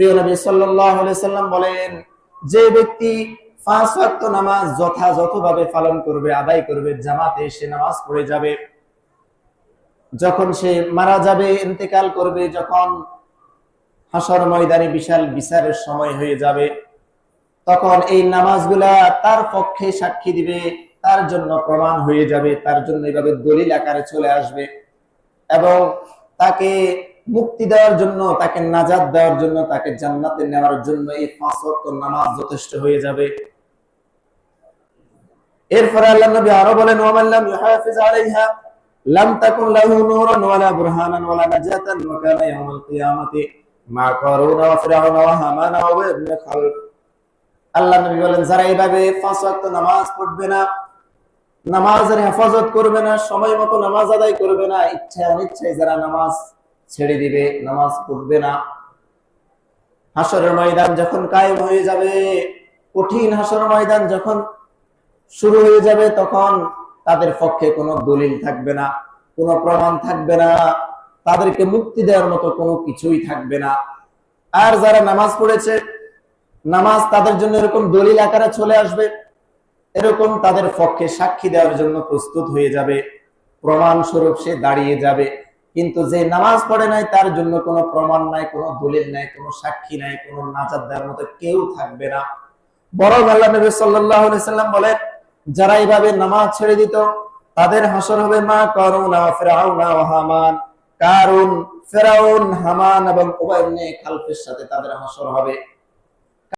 প্রিয় নবী সাল্লাল্লাহু সাল্লাম বলেন, যে ব্যক্তি পাঁচ ওয়াক্ত নামাজ যথাযথভাবে পালন করবে, আদায় করবে, জামাতে সে নামাজ পড়ে যাবে, যখন সে মারা যাবে, ইন্তেকাল করবে, যখন হাসর ময়দানে বিশাল বিচারের সময় হয়ে যাবে, তখন এই নামাজগুলা তার পক্ষে সাক্ষী দিবে, তার জন্য প্রমাণ হয়ে যাবে, তার জন্য এইভাবে দলিল আকারে চলে আসবে এবং তাকে মুক্তি দেওয়ার জন্য, তাকে নাজাদ দেওয়ার জন্য, তাকে জান্নাতে নেওয়ার জন্য এই পাঁচ ওয়াক্ত নামাজ যথেষ্ট হয়ে যাবে। এরপরে আল্লাহ নবী আরও বলেন, ওয়ামান লাম ইউহাফিজ আলাইহা, লাম তাকুন লাহু নূরান ওয়ালা বুরহানান ওয়ালা নাজাতান ওয়া কানা ইয়াউমাল কিয়ামাতি মা কারুনা ওয়া ফিরআউনা ওয়া হামানা ওয়া ইবনে খালফ। আল্লাহ নবী বলেন, যারা এইভাবে পাঁচ ওয়াক্ত নামাজ পড়বে না, নামাজের হেফাজত করবে না, সময় মতো নামাজ আদায় করবে না ইচ্ছা অনিচ্ছায় যারা নামাজ ছেড়ে দিবে, নামাজ পড়বে না। হাসরের ময়দান যখন কায়েম হয়ে যাবে, কঠিন হাসর ময়দান যখন শুরু হয়ে যাবে, তখন তাদের পক্ষে কোনো দলিল থাকবে না, কোনো প্রমাণ থাকবে না, তাদেরকে মুক্তি দেওয়ার মতো কোনো কিছুই থাকবে না। আর যারা নামাজ পড়েছে, নামাজ তাদের জন্য এরকম দলিল আকারে চলে আসবে, এরকম তাদের পক্ষে সাক্ষী দেওয়ার জন্য প্রস্তুত হয়ে যাবে। প্রমাণ স্বরূপ সে দাঁড়িয়ে যাবে। কিন্তু যে নামাজ পড়ে নাই, তার জন্য কোনো প্রমাণ নাই, কোনো দলিল নাই, কোনো সাক্ষী নাই, কোনো নাজাদ দেওয়ার মতো কেউ থাকবে না। বরং আল্লাহ নবী সাল্লাম বলেন, যারা এইভাবে নামাজ ছেড়ে দিত, তাদের হাসর হবে মা কারুন ওয়া ফিরআউন হামান। কারুন, ফেরাউন, হামান এবং উবাই খালফের সাথে তাদের হাসর হবে।